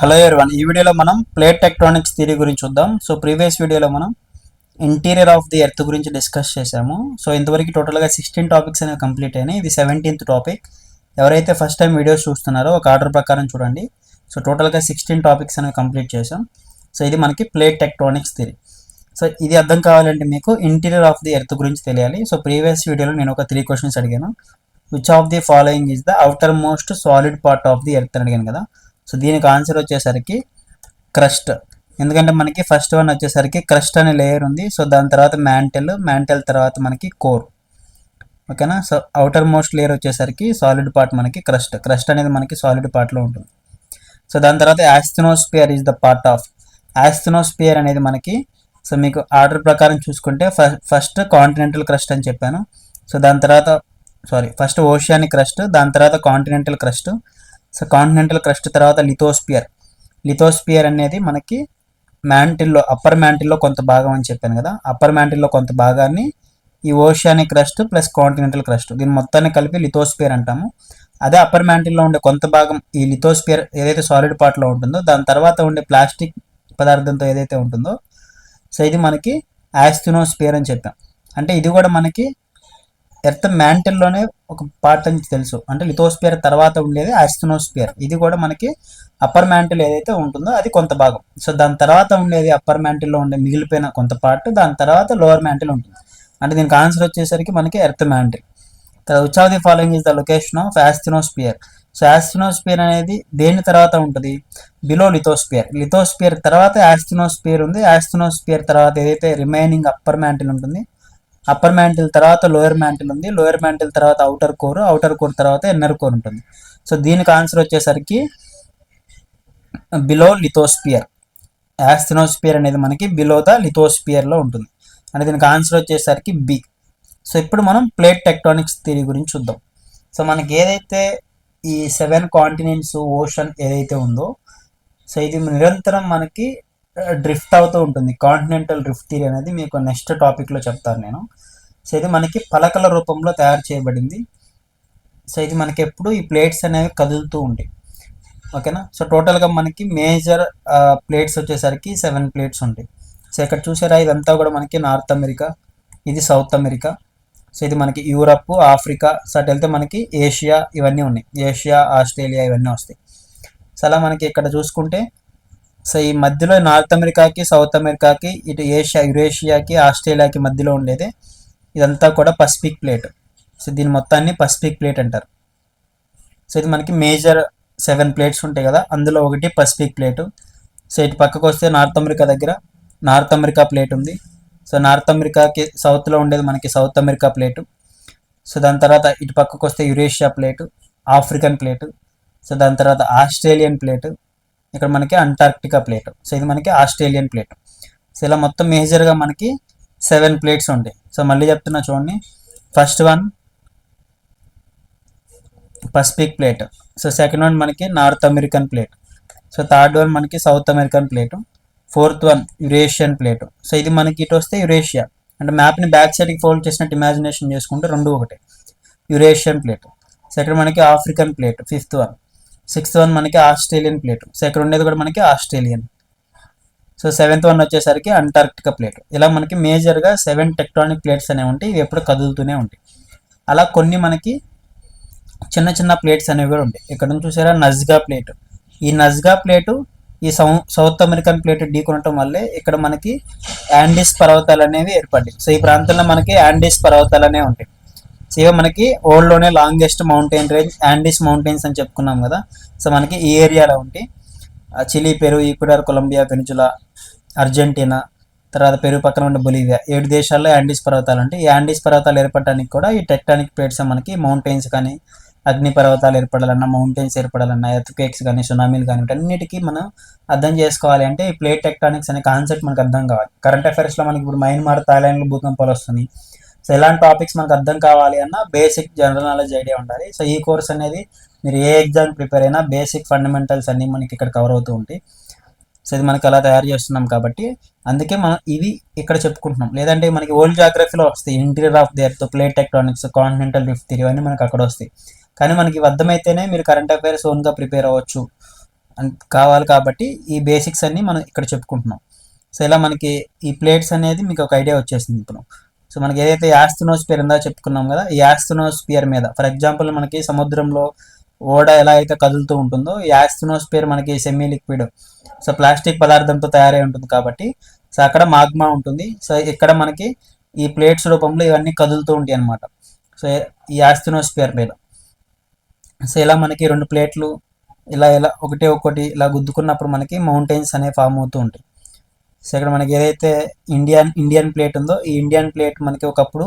Hello everyone ఈ వీడియోలో మనం ప్లేట్ టెక్ట్రానిక్స్ థియరీ గురించి చూద్దాం. సో ప్రీవియస్ వీడియోలో మనం ఇంటీరియర్ ఆఫ్ ది ఎర్త్ గురించి డిస్కస్ చేశాము. సో ఇంతవరకు టోటల్గా సిక్స్టీన్ టాపిక్స్ అనేవి కంప్లీట్ అయినాయి. ఇది సెవెంటీన్త్ టాపిక్ ఎవరైతే ఫస్ట్ టైం వీడియోస్ చూస్తున్నారో ఒక ఆర్డర్ ప్రకారం చూడండి. సో టోటల్గా సిక్స్టీన్ టాపిక్స్ అనేవి కంప్లీట్ చేసాం సో ఇది మనకి ప్లేట్ టెక్ట్రానిక్స్ థియరీ సో ఇది అర్థం కావాలంటే మీకు ఇంటీరియర్ ఆఫ్ ది ఎర్త్ గురించి తెలియాలి. సో ప్రీవియస్ వీడియోలో నేను ఒక త్రీ క్వశ్చన్స్ అడిగాను. Which of the following is the outermost solid part of the earth అని అడిగాను కదా. సో దీనికి ఆన్సర్ వచ్చేసరికి క్రస్ట్. ఎందుకంటే మనకి ఫస్ట్ వన్ వచ్చేసరికి క్రస్ట్ అనే లేయర్ ఉంది. సో దాని తర్వాత మ్యాంటెల్ మ్యాంటెల్ తర్వాత మనకి కోర్ ఓకేనా సో అవుటర్ మోస్ట్ లేయర్ వచ్చేసరికి సాలిడ్ పార్ట్ మనకి క్రస్ట్ క్రస్ట్ అనేది మనకి సాలిడ్ పార్ట్లో ఉంటుంది. సో దాని తర్వాత asthenosphere is the part of asthenosphere అనేది మనకి సో మీకు ఆర్డర్ ప్రకారం చూసుకుంటే ఫస్ట్ కాంటినెంటల్ క్రస్ట్ అని చెప్పాను. సో దాని తర్వాత సారీ ఫస్ట్ ఓషియానిక్ క్రస్ట్ దాని తర్వాత continental crust so continental crust తర్వాత లిథోస్పియర్. లిథోస్పియర్ అనేది మనకి మ్యాంటిల్లో అప్పర్ మ్యాంటిల్లో కొంత భాగం అని చెప్పాను కదా. అప్పర్ మ్యాంటిల్లో కొంత భాగాన్ని ఈ oceanic crust plus continental crust దీని మొత్తాన్ని కలిపి లిథోస్పియర్ అంటాము. అదే అప్పర్ మ్యాంటిల్లో ఉండే కొంత భాగం ఈ లిథోస్పియర్ ఏదైతే సాలిడ్ పార్ట్లో ఉంటుందో దాని తర్వాత ఉండే ప్లాస్టిక్ పదార్థంతో ఏదైతే ఉంటుందో సో ఇది మనకి యాస్థినోస్పియర్ అని చెప్పాం. అంటే ఇది కూడా మనకి ఎర్త్ మ్యాంటిల్లోనే ఒక పార్ట్ అని తెలుసు. అంటే లిథోస్పియర్ తర్వాత ఉండేది ఆస్టినోస్పియర్ ఇది కూడా మనకి అప్పర్ మ్యాంటిల్ ఏదైతే ఉంటుందో అది కొంత భాగం. సో దాని తర్వాత ఉండేది అప్పర్ మ్యాంటిల్లో ఉండే మిగిలిపోయిన కొంత పార్ట్ దాని తర్వాత లోవర్ మ్యాంటిల్ ఉంటుంది. అంటే దీనికి ఆన్సర్ వచ్చేసరికి మనకి earth mantle. Which of the following is the location of asthenosphere so asthenosphere అనేది దేని తర్వాత ఉంటుంది? బిలో లిథోస్పియర్ లిథోస్పియర్ తర్వాత యాస్టినోస్పియర్ ఉంది. యాస్టినోస్పియర్ తర్వాత ఏదైతే రిమైనింగ్ అప్పర్ మ్యాంటిల్ ఉంటుంది అప్పర్ మ్యాంటిల్ తర్వాత లోయర్ మ్యాంటిల్ ఉంది. లోయర్ మ్యాంటిల్ తర్వాత అవుటర్ కోర్ అవుటర్ కోర్ తర్వాత ఇన్నర్ కోర్ ఉంటుంది. సో దీనికి ఆన్సర్ వచ్చేసరికి బిలో లిథోస్పియర్. యాస్థినోస్పియర్ అనేది మనకి బిలో ద లిథోస్పియర్లో ఉంటుంది. అంటే దీనికి ఆన్సర్ వచ్చేసరికి బి. సో ఇప్పుడు మనం ప్లేట్ టెక్టానిక్స్ థియరీ గురించి చూద్దాం. సో మనకి ఏదైతే ఈ సెవెన్ కాంటినెంట్స్ ఓషన్ ఏదైతే ఉందో సో ఇది నిరంతరం మనకి డ్రిఫ్ట్ అవుతూ ఉంటుంది. కాంటినెంటల్ డ్రిఫ్ట్ థియరీ అనేది మీకు నెక్స్ట్ టాపిక్లో చెప్తాను నేను. సో ఇది మనకి పలకల రూపంలో తయారు చేయబడింది. సో ఇది మనకి ఎప్పుడు ఈ ప్లేట్స్ అనేవి కదులుతూ ఉంటాయి. ఓకేనా సో టోటల్గా మనకి మేజర్ ప్లేట్స్ వచ్చేసరికి సెవెన్ ప్లేట్స్ ఉంటాయి. సో ఇక్కడ చూసారా? ఇదంతా కూడా మనకి నార్త్ అమెరికా ఇది సౌత్ అమెరికా సో ఇది మనకి యూరప్ ఆఫ్రికా సో అటు వెళ్తే మనకి ఏషియా ఇవన్నీ ఉన్నాయి. ఏషియా ఆస్ట్రేలియా ఇవన్నీ వస్తాయి. సో అలా మనకి ఇక్కడ చూసుకుంటే సో ఈ మధ్యలో నార్త్ అమెరికాకి సౌత్ అమెరికాకి ఇటు ఏషియా యురేషియాకి ఆస్ట్రేలియాకి మధ్యలో ఉండేది. ఇదంతా కూడా పసిఫిక్ ప్లేట్. సో దీని మొత్తాన్ని పసిఫిక్ ప్లేట్ అంటారు. సో ఇది మనకి మేజర్ సెవెన్ ప్లేట్స్ ఉంటాయి కదా అందులో ఒకటి పసిఫిక్ ప్లేటు. సో ఇటు పక్కకు వస్తే నార్త్ అమెరికా దగ్గర నార్త్ అమెరికా ప్లేట్ ఉంది. సో నార్త్ అమెరికాకి సౌత్లో ఉండేది మనకి సౌత్ అమెరికా ప్లేటు. సో దాని తర్వాత ఇటు పక్కకు వస్తే Eurasia plate African plate. So దాని తర్వాత ఆస్ట్రేలియన్ ప్లేటు. ఇక్కడ మనకి అంటార్క్టికా ప్లేట్ సో ఇది మనకి ఆస్ట్రేలియన్ ప్లేట్ సో ఇలా మొత్తం మేజర్గా మనకి సెవెన్ ప్లేట్స్ ఉంటాయి. సో మళ్ళీ చెప్తున్నా చూడండి. First one Pacific plate so second one మనకి North American plate so third one మనకి South American plate fourth one Eurasian plate so ఇది మనకి ఇటు వస్తే యురేషియా అంటే మ్యాప్ని బ్యాక్ సైడ్కి ఫోల్డ్ చేసినట్టు ఇమాజినేషన్ చేసుకుంటే రెండు ఒకటి. యురేషియన్ ప్లేట్ సెకండ్ మనకి African plate fifth one sixth one మనకి ఆస్ట్రేలియన్ ప్లేట్. సో ఇక్కడ ఉండేది కూడా మనకి ఆస్ట్రేలియన్. సో సెవెంత్ వన్ వచ్చేసరికి అంటార్క్టికా ప్లేట్. ఇలా మనకి మేజర్గా సెవెన్ టెక్టానిక్ ప్లేట్స్ అనేవి ఉంటాయి ఇవి ఎప్పుడు కదులుతూనే ఉంటాయి. అలా కొన్ని మనకి చిన్న చిన్న ప్లేట్స్ అనేవి కూడా ఉంటాయి. ఇక్కడ నుంచి చూసారా నజ్గా ప్లేట్. ఈ నజ్గా ప్లేటు ఈ సౌ సౌత్ అమెరికన్ ప్లేట్ ఢీకొనటం వల్లే ఇక్కడ మనకి యాండిస్ పర్వతాలు అనేవి ఏర్పడ్డాయి. సో ఈ ప్రాంతంలో మనకి యాండిస్ పర్వతాలు అనేవి ఉంటాయి. సో ఇవి మనకి ఓల్డ్లోనే longest mountain range Andes mountains అని చెప్పుకున్నాం కదా. సో మనకి ఈ ఏరియాలో ఉంటాయి Chile Peru Ecuador Colombia Venezuela Argentina తర్వాత పెరు పక్కన ఉన్న బొలీవియా ఏడు దేశాల్లో యాండీస్ పర్వతాలు అంటే ఈ యాండీస్ పర్వతాలు ఏర్పడడానికి కూడా ఈ టెక్టానిక్ ప్లేట్స్ మనకి మౌంటైన్స్ కానీ అగ్ని పర్వతాలు ఏర్పడాలన్నా మౌంటైన్స్ ఏర్పడాలన్నా ఎర్త్క్వేక్స్ కానీ సునామీలు కానీ అన్నిటికీ మనం అర్థం చేసుకోవాలి అంటే ఈ ప్లేట్ టెక్టానిక్స్ అనే కాన్సెప్ట్ మనకు అర్థం కావాలి. కరెంట్ అఫైర్స్లో మనకి ఇప్పుడు మైన్మార్ థాయిలాండ్లో భూకంపాలు వస్తున్నాయి. సో ఎలాంటి టాపిక్స్ మనకు అర్థం కావాలి అన్న బేసిక్ జనరల్ నాలెడ్జ్ ఐడియా ఉండాలి. సో ఈ కోర్స్ అనేది మీరు ఏ ఎగ్జామ్ ప్రిపేర్ అయినా బేసిక్ ఫండమెంటల్స్ అన్నీ మనకి ఇక్కడ కవర్ అవుతూ ఉంటాయి. సో ఇది మనకి అలా తయారు చేస్తున్నాం కాబట్టి అందుకే మనం ఇవి ఇక్కడ చెప్పుకుంటున్నాం. లేదంటే మనకి ఓల్డ్ జాగ్రఫీలో వస్తాయి. Interior of the earth plate tectonics continental rift theory అన్నీ మనకి అక్కడ వస్తాయి. కానీ మనకి ఇవి అర్థమైతేనే మీరు కరెంట్ అఫైర్స్ ఓన్గా ప్రిపేర్ అవ్వచ్చు. అన్- కావాలి కాబట్టి ఈ బేసిక్స్ అన్నీ మనం ఇక్కడ చెప్పుకుంటున్నాం. సో ఇలా మనకి ఈ ప్లేట్స్ అనేది మీకు ఒక ఐడియా వచ్చేసింది ఇప్పుడు. సో మనకి ఏదైతే యాస్థనోస్పియర్ ఉందో చెప్పుకున్నాం కదా ఈ యాస్థనోస్పియర్ మీద ఫర్ ఎగ్జాంపుల్ మనకి సముద్రంలో ఓడ ఎలా అయితే కదులుతూ ఉంటుందో ఈ మనకి సెమీ లిక్విడ్ సో ప్లాస్టిక్ పదార్థంతో తయారై ఉంటుంది కాబట్టి సో అక్కడ మాగ్మా ఉంటుంది. సో ఇక్కడ మనకి ఈ ప్లేట్స్ రూపంలో ఇవన్నీ కదులుతూ ఉంటాయి అనమాట సో ఈ యాస్థనోస్పియర్ మీద. సో ఇలా మనకి రెండు ప్లేట్లు ఇలా ఇలా ఒకటి ఒకటి ఇలా గుద్దుకున్నప్పుడు మనకి మౌంటైన్స్ అనేవి ఫామ్ అవుతూ ఉంటాయి. సో ఇక్కడ మనకి ఏదైతే ఇండియన్ ఇండియన్ ప్లేట్ ఉందో ఈ ఇండియన్ ప్లేట్ మనకి ఒకప్పుడు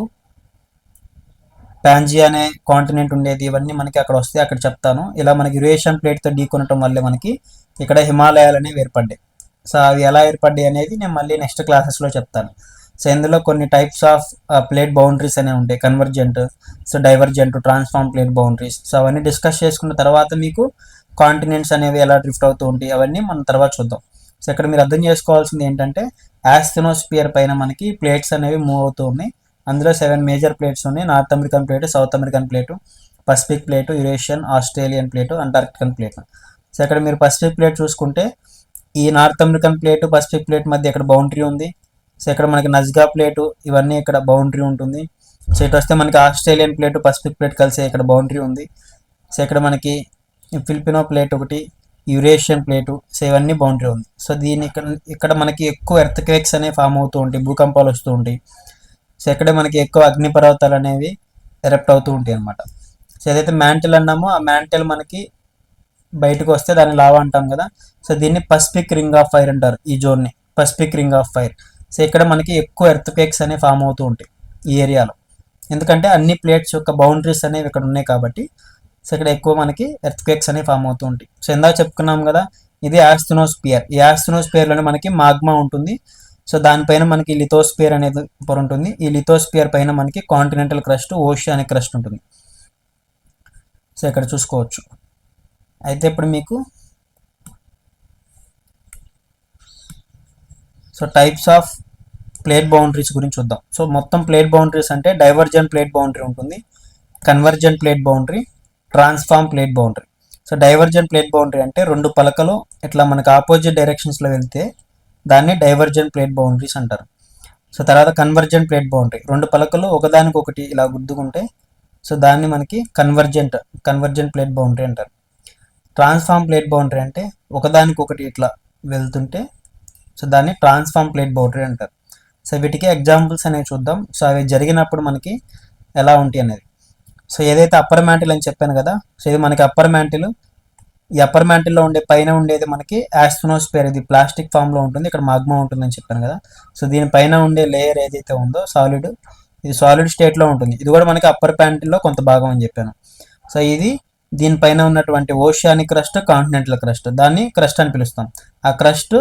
ప్యాంజీ అనే కాంటినెంట్ ఉండేది. ఇవన్నీ మనకి అక్కడ వస్తే అక్కడ చెప్తాను. ఇలా మనకి యురేషియన్ ప్లేట్తో ఢీకొనటం వల్లే మనకి ఇక్కడ హిమాలయాలు అనేవి ఏర్పడ్డాయి. సో అవి ఎలా ఏర్పడ్డాయి అనేది నేను మళ్ళీ నెక్స్ట్ క్లాసెస్లో చెప్తాను. సో ఇందులో కొన్ని టైప్స్ ఆఫ్ ప్లేట్ బౌండరీస్ అనేవి ఉంటాయి. Convergent so divergent transform plate boundaries so అవన్నీ డిస్కస్ చేసుకున్న తర్వాత మీకు కాంటినెంట్స్ అనేవి ఎలా డ్రిఫ్ట్ అవుతూ ఉంటాయి అవన్నీ మనం తర్వాత చూద్దాం. సో ఇక్కడ మీరు అర్థం చేసుకోవాల్సింది ఏంటంటే యాస్థనోస్పియర్ పైన మనకి ప్లేట్స్ అనేవి మూవ్ అవుతూ ఉన్నాయి. అందులో సెవెన్ మేజర్ ప్లేట్స్ ఉన్నాయి. North American plate South American plate Pacific plate Eurasian Australian plate Antarctican plate. So ఇక్కడ మీరు పసిఫిక్ ప్లేట్ చూసుకుంటే ఈ North American plate Pacific plate మధ్య ఇక్కడ బౌండరీ ఉంది. సో ఇక్కడ మనకి నజ్గా ప్లేటు ఇవన్నీ ఇక్కడ బౌండరీ ఉంటుంది. సో ఇటు వస్తే మనకి ఆస్ట్రేలియన్ ప్లేటు పసిఫిక్ ప్లేట్ కలిసి ఇక్కడ బౌండరీ ఉంది. సో ఇక్కడ మనకి ఫిలిపినో ప్లేట్ ఒకటి యురేషియన్ ప్లేటు సో ఇవన్నీ బౌండరీ ఉంది. సో దీని ఇక్కడ ఇక్కడ మనకి ఎక్కువ ఎర్త్ క్వేక్స్ అనేవి ఫామ్ అవుతూ ఉంటాయి భూకంపాలు వస్తూ ఉంటాయి. సో ఇక్కడ మనకి ఎక్కువ అగ్నిపర్వతాలు అనేవి ఎరప్ట్ అవుతూ ఉంటాయి అన్నమాట. సో ఏదైతే మ్యాంటల్ అన్నామో ఆ మ్యాంటల్ మనకి బయటకు వస్తే దాన్ని లావా అంటాం కదా. సో దీన్ని పసిఫిక్ రింగ్ ఆఫ్ ఫైర్ అంటారు ఈ జోన్ని Pacific ring of fire. So ఇక్కడ మనకి ఎక్కువ ఎర్త్ క్వేక్స్ అనేవి ఫామ్ అవుతూ ఉంటాయి ఈ ఏరియాలో. ఎందుకంటే అన్ని ప్లేట్స్ యొక్క బౌండరీస్ అనేవి ఇక్కడ ఉన్నాయి కాబట్టి సో ఇక్కడ ఎక్కువ మనకి ఎర్త్ క్వేక్స్ అనేవి ఫామ్ అవుతూ ఉంటాయి. సో ఇందాక చెప్పుకున్నాం కదా ఇది యాస్థనోస్పియర్ ఈ యాస్థనోస్పియర్లోనే మనకి మాగ్మా ఉంటుంది. సో దానిపైన మనకి లిథోస్పియర్ అనేది పొర ఉంటుంది. ఈ లిథోస్పియర్ పైన మనకి కాంటినెంటల్ క్రస్ట్ ఓషియానిక్ క్రస్ట్ ఉంటుంది. సో ఇక్కడ చూసుకోవచ్చు. అయితే ఇప్పుడు మీకు so types of plate boundaries గురించి చూద్దాం. సో మొత్తం ప్లేట్ బౌండరీస్ అంటే డైవర్జెంట్ ప్లేట్ బౌండరీ ఉంటుంది. Convergent plate boundary transform plate boundary so divergent plate boundary అంటే రెండు పలకలు ఇట్లా మనకు ఆపోజిట్ డైరెక్షన్స్లో వెళ్తే దాన్ని డైవర్జెంట్ ప్లేట్ బౌండరీస్ అంటారు. సో తర్వాత కన్వర్జెంట్ ప్లేట్ బౌండరీ రెండు పలకలు ఒకదానికొకటి ఇలా గుద్దుకుంటే సో దాన్ని మనకి కన్వర్జెంట్ కన్వర్జెంట్ ప్లేట్ బౌండరీ అంటారు. ట్రాన్స్ఫార్మ్ ప్లేట్ బౌండరీ అంటే ఒకదానికొకటి ఇట్లా వెళ్తుంటే సో దాన్ని ట్రాన్స్ఫార్మ్ ప్లేట్ బౌండరీ అంటారు. సో వీటికి ఎగ్జాంపుల్స్ అనేవి చూద్దాం. సో అవి జరిగినప్పుడు మనకి ఎలా ఉంటాయి అనేది. సో ఏదైతే అప్పర్ మ్యాంటిల్ అని చెప్పాను కదా సో ఇది మనకి అప్పర్ మ్యాంటిల్ ఈ అప్పర్ మ్యాంటిల్లో ఉండే పైన ఉండేది మనకి యాస్ట్రోనోస్పియర్ ఇది ప్లాస్టిక్ ఫామ్లో ఉంటుంది ఇక్కడ మాగ్మా ఉంటుందని చెప్పాను కదా. సో దీనిపైన ఉండే లేయర్ ఏదైతే ఉందో సాలిడ్ ఇది సాలిడ్ స్టేట్లో ఉంటుంది. ఇది కూడా మనకి అప్పర్ ప్యాంటిల్లో కొంత భాగం అని చెప్పాను. సో ఇది దీనిపైన ఉన్నటువంటి ఓషియానిక్ క్రస్ట్ కాంటినెంటల్ క్రస్ట్ దాన్ని క్రస్ట్ అని పిలుస్తాం. ఆ క్రస్ట్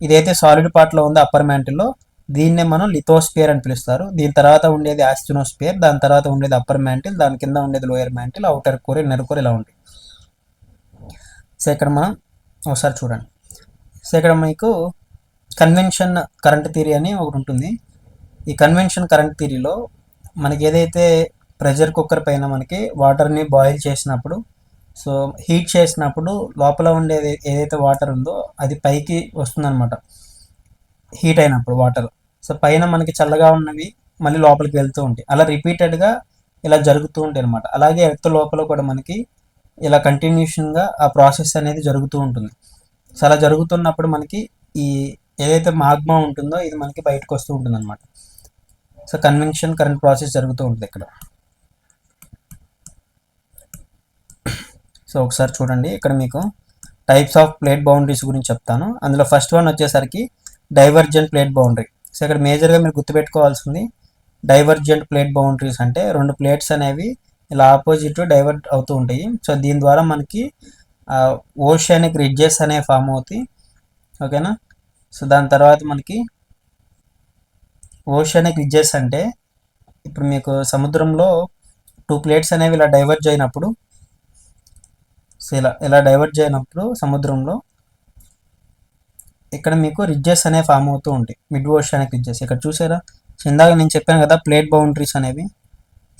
ఇదైతే సాలిడ్ పార్ట్లో ఉందో అప్పర్ మ్యాంటిల్లో దీన్నే మనం లిథోస్పియర్ అని పిలుస్తారు. దీని తర్వాత ఉండేది ఆస్టినోస్పియర్ దాని తర్వాత ఉండేది అప్పర్ మ్యాంటిల్ దాని కింద ఉండేది lower mantle outer core inner core ఇలా ఉంటాయి సో ఇక్కడ మనం ఒకసారి చూడండి. సో ఇక్కడ మీకు కన్వెన్షన్ కరెంట్ థియరీ అని ఒకటి ఉంటుంది. ఈ కన్వెన్షన్ కరెంట్ థియరీలో మనకి ఏదైతే ప్రెషర్ కుక్కర్ పైన మనకి వాటర్ని బాయిల్ చేసినప్పుడు సో హీట్ చేసినప్పుడు లోపల ఉండేది ఏదైతే వాటర్ ఉందో అది పైకి వస్తుందన్నమాట. హీట్ అయినప్పుడు వాటర్. సో పైన మనకి చల్లగా ఉన్నవి మళ్ళీ లోపలికి వెళ్తూ ఉంటాయి. అలా రిపీటెడ్గా ఇలా జరుగుతూ ఉంటాయి అనమాట అలాగే ఎర్త్ లోపల కూడా మనకి ఇలా కంటిన్యూషన్గా ఆ ప్రాసెస్ అనేది జరుగుతూ ఉంటుంది. సో అలా జరుగుతున్నప్పుడు మనకి ఈ ఏదైతే మాగ్మా ఉంటుందో ఇది మనకి బయటకు వస్తూ ఉంటుంది అనమాట సో కన్వెన్షన్ కరెంట్ ప్రాసెస్ జరుగుతూ ఉంటుంది ఇక్కడ. సో ఒకసారి చూడండి. ఇక్కడ మీకు టైప్స్ ఆఫ్ ప్లేట్ బౌండరీస్ గురించి చెప్తాను. అందులో ఫస్ట్ వన్ వచ్చేసరికి డైవర్జెంట్ ప్లేట్ బౌండరీ. సో ఇక్కడ మేజర్గా మీరు గుర్తుపెట్టుకోవాల్సింది డైవర్జెంట్ ప్లేట్ బౌండరీస్ అంటే రెండు ప్లేట్స్ అనేవి ఇలా ఆపోజిట్ డైవర్ట్ అవుతూ ఉంటాయి. సో దీని ద్వారా మనకి ఓషియానిక్ రిడ్జెస్ అనేవి ఫామ్ అవుతాయి. ఓకేనా? సో దాని తర్వాత మనకి ఓషియానిక్ రిడ్జెస్ అంటే ఇప్పుడు మీకు సముద్రంలో టూ ప్లేట్స్ అనేవి ఇలా డైవర్ట్ అయినప్పుడు సో ఇలా ఇలా డైవర్ట్ అయినప్పుడు సముద్రంలో ఇక్కడ మీకు రిడ్జెస్ అనేవి ఫామ్ అవుతూ ఉంటాయి. Mid oceanic ridges. ఇక్కడ చూసారా? ఇందాక నేను చెప్పాను కదా ప్లేట్ బౌండరీస్ అనేవి.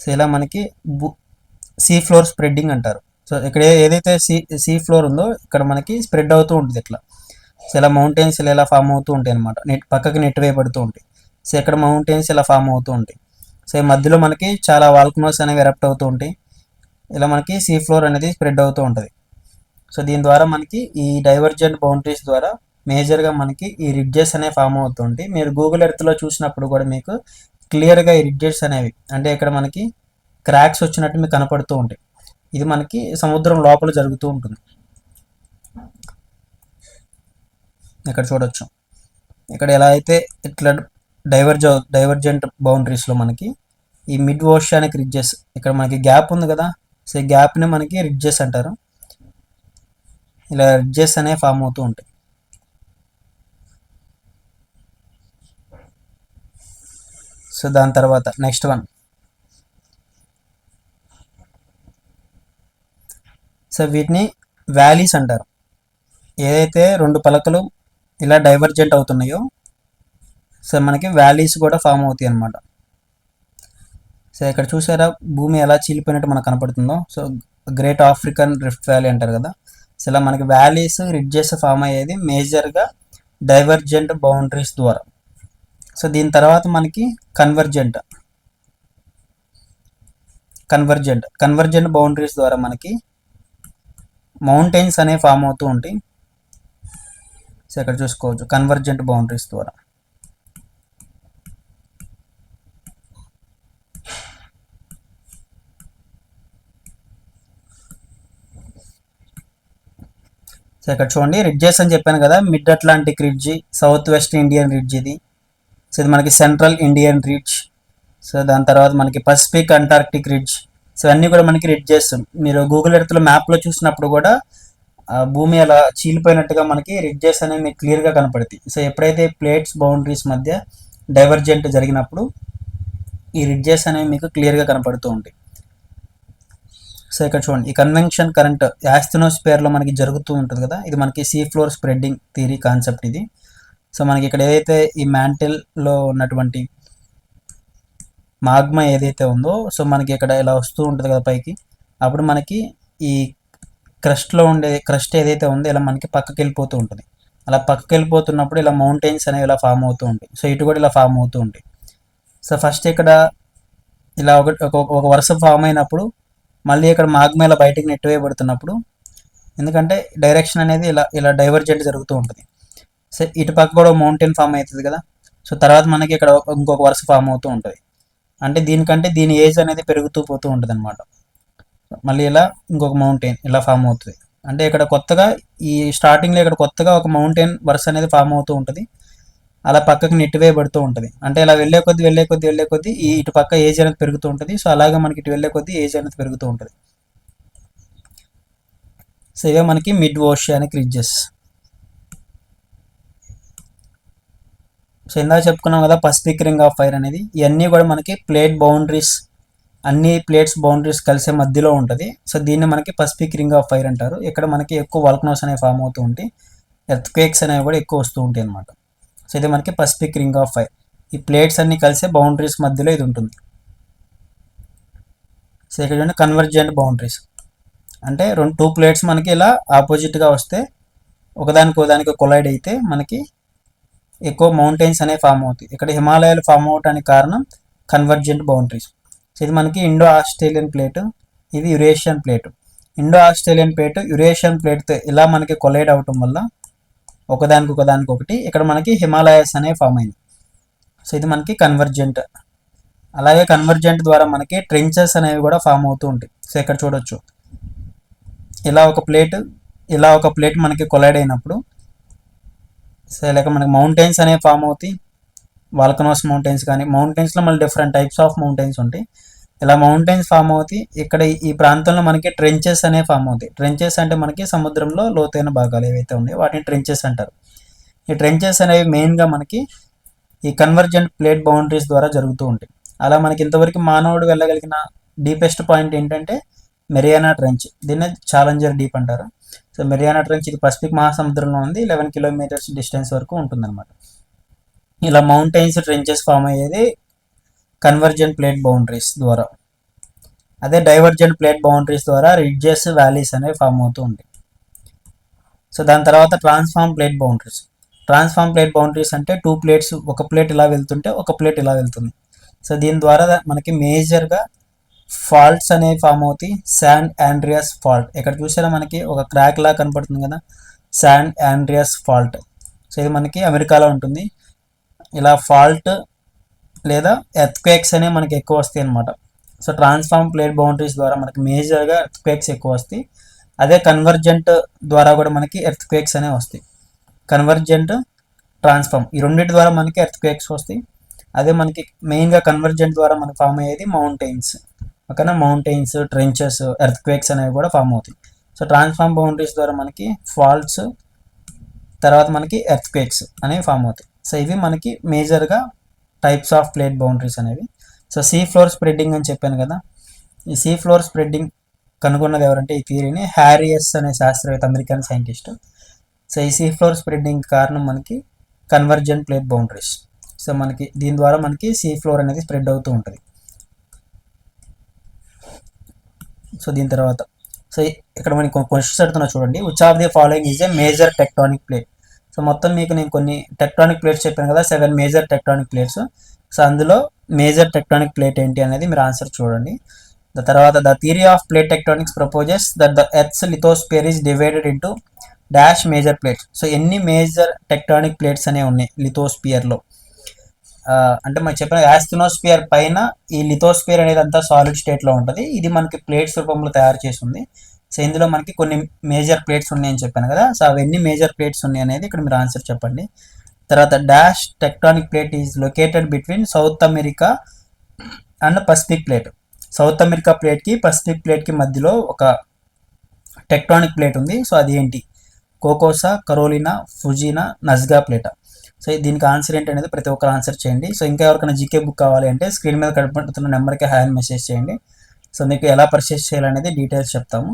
సో ఇలా మనకి సీ ఫ్లోర్ స్ప్రెడ్డింగ్ అంటారు. సో ఇక్కడ ఏదైతే సీ సీ ఫ్లోర్ ఉందో ఇక్కడ మనకి స్ప్రెడ్ అవుతూ ఉంటుంది ఇట్లా. సో ఇలా మౌంటైన్స్ ఇలా ఇలా ఫామ్ అవుతూ ఉంటాయి అనమాట నెట్ పక్కకి నెట్ వేయబడుతూ ఉంటాయి. సో ఇక్కడ మౌంటైన్స్ ఇలా ఫామ్ అవుతూ ఉంటాయి. సో ఈ మధ్యలో మనకి చాలా వాల్కనోస్ అనేవి ఎరప్ట్ అవుతూ ఉంటాయి. ఇలా మనకి సీ ఫ్లోర్ అనేది స్ప్రెడ్ అవుతూ ఉంటుంది. సో దీని ద్వారా మనకి ఈ డైవర్జెంట్ బౌండరీస్ ద్వారా మేజర్గా మనకి ఈ రిడ్జెస్ అనే ఫామ్ అవుతుంటాయి మీరు గూగుల్ ఎర్త్లో చూసినప్పుడు కూడా మీకు క్లియర్గా ఈ రిడ్జెస్ అనేవి అంటే ఇక్కడ మనకి క్రాక్స్ వచ్చినట్టు మీకు కనపడుతూ ఉంటాయి. ఇది మనకి సముద్రం లోపల జరుగుతూ ఉంటుంది. ఇక్కడ చూడొచ్చు. ఇక్కడ ఎలా అయితే ఇట్లా డైవర్జ్ డైవర్జెంట్ బౌండరీస్లో మనకి ఈ మిడ్ ఓషియానిక్ రిడ్జెస్ ఇక్కడ మనకి గ్యాప్ ఉంది కదా సో ఈ గ్యాప్ని మనకి రిడ్జెస్ అంటారు. ఇలా రిడ్జెస్ అనేవి ఫామ్ అవుతూ ఉంటాయి. సో దాని తర్వాత నెక్స్ట్ వన్. సో వీటిని వ్యాలీస్ అంటారు. ఏదైతే రెండు పలకలు ఇలా డైవర్జెంట్ అవుతున్నాయో సో మనకి వ్యాలీస్ కూడా ఫామ్ అవుతాయి అన్నమాట. సో ఇక్కడ చూసారా భూమి ఎలా చీలిపోయినట్టు మనకు కనపడుతుందో. So great African rift valley అంటారు కదా. సో ఇలా మనకి వ్యాలీస్ రిడ్జెస్ ఫామ్ అయ్యేది మేజర్గా డైవర్జెంట్ బౌండరీస్ ద్వారా. సో దీని తర్వాత మనకి కన్వర్జెంట్ కన్వర్జెంట్ కన్వర్జెంట్ బౌండరీస్ ద్వారా మనకి మౌంటైన్స్ అనేవి ఫామ్ అవుతూ ఉంటాయి. సో ఇక్కడ చూసుకోవచ్చు కన్వర్జెంట్ బౌండరీస్ ద్వారా. సో ఇక్కడ చూడండి రిడ్జెస్ అని చెప్పాను కదా mid Atlantic ridge South West Indian ridge ఇది. సో ఇది మనకి సెంట్రల్ ఇండియన్ రిడ్జ్ సో దాని తర్వాత మనకి పసిఫిక్ అంటార్క్టిక్ రిడ్జ్ సో అన్నీ కూడా మనకి రిడ్జెస్ మీరు గూగుల్ ఎర్త్లో మ్యాప్లో చూసినప్పుడు కూడా భూమి అలా చీలిపోయినట్టుగా మనకి రిడ్జెస్ అనేవి మీకు క్లియర్గా కనపడతాయి. సో ఎప్పుడైతే ప్లేట్స్ బౌండరీస్ మధ్య డైవర్జెంట్ జరిగినప్పుడు ఈ రిడ్జెస్ అనేవి మీకు క్లియర్గా కనపడుతూ ఉంటాయి. సో ఇక్కడ చూడండి ఈ కన్వెన్షన్ కరెంట్ యాస్థినోస్పియర్లో మనకి జరుగుతూ ఉంటుంది కదా ఇది మనకి sea floor spreading theory concept ఇది. సో మనకి ఇక్కడ ఏదైతే ఈ మ్యాంటిల్లో ఉన్నటువంటి మాగ్మా ఏదైతే ఉందో సో మనకి ఇక్కడ ఇలా వస్తూ ఉంటుంది కదా పైకి అప్పుడు మనకి ఈ క్రస్ట్లో ఉండే క్రస్ట్ ఏదైతే ఉందో ఇలా మనకి పక్కకి వెళ్ళిపోతూ ఉంటుంది. అలా పక్కకి వెళ్ళిపోతున్నప్పుడు ఇలా మౌంటైన్స్ అనేవి ఇలా ఫామ్ అవుతూ ఉంటాయి. సో ఇటు కూడా ఇలా ఫామ్ అవుతూ ఉంటాయి. సో ఫస్ట్ ఇక్కడ ఇలా ఒక ఒక- ఒక వరుస ఫామ్ అయినప్పుడు మళ్ళీ ఇక్కడ మాగ్మా ఇలా బయటకు నెట్టివేయబడుతున్నప్పుడు ఎందుకంటే డైరెక్షన్ అనేది ఇలా ఇలా డైవర్జెంట్ జరుగుతూ ఉంటుంది. సో ఇటు పక్క కూడా మౌంటైన్ ఫామ్ అవుతుంది కదా. సో తర్వాత మనకి ఇక్కడ ఇంకొక వరుస ఫామ్ అవుతూ ఉంటుంది. అంటే దీనికంటే దీని ఏజ్ అనేది పెరుగుతూ పోతూ ఉంటుంది అనమాట మళ్ళీ ఇలా ఇంకొక మౌంటైన్ ఇలా ఫామ్ అవుతుంది. అంటే ఇక్కడ కొత్తగా ఈ స్టార్టింగ్లో ఇక్కడ కొత్తగా ఒక మౌంటైన్ వరుస అనేది ఫామ్ అవుతూ ఉంటుంది. అలా పక్కకి నెట్టివేయబడుతూ ఉంటుంది. అంటే ఇలా వెళ్ళే కొద్ది వెళ్ళే కొద్ది వెళ్ళే కొద్ది ఈ ఇటు పక్క ఏజ్ అనేది పెరుగుతూ ఉంటుంది. సో అలాగే మనకి ఇటు వెళ్ళే కొద్ది ఏజ్ అనేది పెరుగుతూ ఉంటుంది. సో ఇవే మనకి మిడ్ ఓషియానిక్ రిడ్జెస్. సో ఇందాక చెప్పుకున్నాం కదా పసిఫిక్ రింగ్ ఆఫ్ ఫైర్ అనేది. ఇవన్నీ కూడా మనకి ప్లేట్ బౌండరీస్ అన్ని ప్లేట్స్ బౌండరీస్ కలిసే మధ్యలో ఉంటుంది. సో దీన్ని మనకి పసిఫిక్ రింగ్ ఆఫ్ ఫైర్ అంటారు. ఇక్కడ మనకి ఎక్కువ వల్కనోస్ అనేవి ఫామ్ అవుతూ ఉంటాయి. ఎర్త్ క్వేక్స్ అనేవి కూడా ఎక్కువ వస్తూ ఉంటాయి అనమాట సో ఇది మనకి పసిఫిక్ రింగ్ ఆఫ్ ఫైర్ ఈ ప్లేట్స్ అన్ని కలిసే బౌండరీస్ మధ్యలో ఇది ఉంటుంది. సో ఇక్కడ చూడండి కన్వర్జెంట్ బౌండరీస్ అంటే రెండు టూ ప్లేట్స్ మనకి ఇలా ఆపోజిట్గా వస్తే ఒకదానికి ఒకదానికి కొలైడ్ అయితే మనకి ఎక్కువ మౌంటైన్స్ అనేవి ఫామ్ అవుతాయి. ఇక్కడ హిమాలయాలు ఫామ్ అవడానికి కారణం కన్వర్జెంట్ బౌండరీస్ సో ఇది మనకి ఇండో ఆస్ట్రేలియన్ ప్లేట్ ఇది Eurasian plate Indo Australian plate Eurasian ప్లేట్తో ఇలా మనకి కొలైడ్ అవటం వల్ల ఒకదానికి ఒకదానికి ఒకటి ఇక్కడ మనకి హిమాలయస్ అనేవి ఫామ్ అయింది. సో ఇది మనకి కన్వర్జెంట్ అలాగే కన్వర్జెంట్ ద్వారా మనకి ట్రెంచెస్ అనేవి కూడా ఫామ్ అవుతూ ఉంటాయి. సో ఇక్కడ చూడొచ్చు. ఇలా ఒక ప్లేట్ ఇలా ఒక ప్లేట్ మనకి కొలైడ్ అయినప్పుడు సో లేక మనకి మౌంటైన్స్ అనేవి ఫామ్ అవుతాయి. వాల్కనోస్ మౌంటైన్స్ కానీ మౌంటైన్స్లో మళ్ళీ డిఫరెంట్ టైప్స్ ఆఫ్ మౌంటైన్స్ ఉంటాయి. ఇలా మౌంటైన్స్ ఫామ్ అవుతాయి. ఇక్కడ ఈ- ప్రాంతంలో మనకి ట్రెంచెస్ అనేవి ఫామ్ అవుతాయి. ట్రెంచెస్ అంటే మనకి సముద్రంలో లోతైన భాగాలు ఏవైతే ఉన్నాయో వాటిని ట్రెంచెస్ అంటారు. ఈ ట్రెంచెస్ అనేవి మెయిన్గా మనకి ఈ కన్వర్జెంట్ ప్లేట్ బౌండరీస్ ద్వారా జరుగుతూ ఉంటాయి. అలా మనకి ఇంతవరకు మానవుడు వెళ్ళగలిగిన డీపెస్ట్ పాయింట్ ఏంటంటే మెరియానా ట్రెంచ్ దీన్నే ఛాలెంజర్ డీప్ అంటారు. సో మెరియానా ట్రెంచ్ ఇది పసిఫిక్ మహాసముద్రంలో ఉంది లెవెన్ కిలోమీటర్స్ డిస్టెన్స్ వరకు ఉంటుందన్నమాట. ఇలా మౌంటైన్స్ ట్రెంచెస్ ఫామ్ అయ్యేది కన్వర్జెంట్ ప్లేట్ బౌండరీస్ ద్వారా. అదే డైవర్జెంట్ ప్లేట్ బౌండరీస్ ద్వారా రిడ్జెస్ వ్యాలీస్ అనేవి ఫామ్ అవుతూ ఉంటాయి. సో దాని తర్వాత transform plate boundaries transform plate boundaries అంటే టూ ప్లేట్స్ ఒక ప్లేట్ ఇలా వెళ్తుంటే ఒక ప్లేట్ ఇలా వెళ్తుంది. సో దీని ద్వారా మనకి మేజర్గా ఫాల్ట్స్ అనేవి ఫామ్ అవుతాయి. San Andreas fault. ఇక్కడ చూసారా మనకి ఒక క్రాక్ లా కనపడుతుంది కదా? Sand Andreas fault. సో ఇది మనకి అమెరికాలో ఉంటుంది. ఇలా ఫాల్ట్ లేదా ఎర్త్క్వేక్స్ అనేవి మనకి ఎక్కువ వస్తాయి అనమాట సో ట్రాన్స్ఫార్మ్ ప్లేట్ బౌండరీస్ ద్వారా మనకి మేజర్గా ఎర్త్క్వేక్స్ ఎక్కువ వస్తాయి. అదే కన్వర్జెంట్ ద్వారా కూడా మనకి ఎర్త్క్వేక్స్ అనేవి వస్తాయి. కన్వర్జెంట్ ట్రాన్స్ఫార్మ్ ఈ రెండింటి ద్వారా మనకి ఎర్త్క్వేక్స్ వస్తాయి. అదే మనకి మెయిన్గా కన్వర్జెంట్ ద్వారా మనకి ఫామ్ అయ్యేది మౌంటైన్స్. పక్కన మౌంటైన్స్ ట్రెంచెస్ ఎర్త్క్వేక్స్ అనేవి కూడా ఫామ్ అవుతాయి. సో ట్రాన్స్ఫార్మ్ బౌండరీస్ ద్వారా మనకి ఫాల్ట్స్ తర్వాత మనకి ఎర్త్క్వేక్స్ అనేవి ఫామ్ అవుతాయి. సో ఇవి మనకి మేజర్గా టైప్స్ ఆఫ్ ప్లేట్ బౌండరీస్ అనేవి. సో సీ ఫ్లోర్ స్ప్రెడ్డింగ్ అని చెప్పాను కదా. ఈ సీ ఫ్లోర్ స్ప్రెడ్డింగ్ కనుగొన్నది ఎవరంటే ఈ థియరీని హ్యారియస్ అనే శాస్త్రవేత్త అమెరికన్ సైంటిస్ట్. సో ఈ సీ ఫ్లోర్ స్ప్రెడ్డింగ్ కారణం మనకి కన్వర్జెంట్ ప్లేట్ బౌండరీస్ సో మనకి దీని ద్వారా మనకి సీ ఫ్లోర్ అనేది స్ప్రెడ్ అవుతూ ఉంటుంది. సో దీని తర్వాత సో ఇక్కడ మనకి క్వశ్చన్స్ అడుగుతున్నా చూడండి. Which of the following is a major tectonic plate so మొత్తం మీకు నేను కొన్ని టెక్టానిక్ ప్లేట్స్ చెప్పాను కదా seven major tectonic plates so అందులో మేజర్ టెక్టానిక్ ప్లేట్ ఏంటి అనేది మీరు ఆన్సర్ చూడండి. ద తర్వాత the theory of plate tectonics proposes that the earth's lithosphere is divided into dash major plates. So ఎన్ని మేజర్ టెక్టానిక్ ప్లేట్స్ అనేవి ఉన్నాయి లిథోస్పియర్లో అంటే మనం చెప్పిన యాస్థినోస్పియర్ పైన ఈ లిథోస్పియర్ అనేది అంతా సాలిడ్ స్టేట్లో ఉంటుంది. ఇది మనకి ప్లేట్స్ రూపంలో తయారు చేసి ఉంది సో ఇందులో మనకి కొన్ని మేజర్ ప్లేట్స్ ఉన్నాయని చెప్పాను కదా. సో అవన్నీ మేజర్ ప్లేట్స్ ఉన్నాయి అనేది ఇక్కడ మీరు ఆన్సర్ చెప్పండి. తర్వాత dash tectonic plate is located between South America and Pacific plate. South America ప్లేట్కి పసిఫిక్ ప్లేట్కి మధ్యలో ఒక టెక్టానిక్ ప్లేట్ ఉంది. సో అది ఏంటి కోకోసా కరోలినా ఫుజీనా నజ్గా ప్లేటా. సో దీనికి ఆన్సర్ ఏంటి అనేది ప్రతి ఒక్కరు ఆన్సర్ చేయండి. సో ఇంకా ఎవరికైనా జీకే బుక్ కావాలి అంటే స్క్రీన్ మీద కనపడుతున్న నెంబర్కి హాయ్ మెసేజ్ చేయండి. సో మీకు ఎలా పర్చేస్ చేయాలనేది డీటెయిల్స్ చెప్తాము.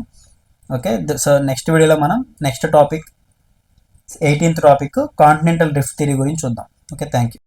ఓకే సో నెక్స్ట్ వీడియోలో మనం next topic eighteenth topic continental drift theory గురించి చూద్దాం. Okay thank you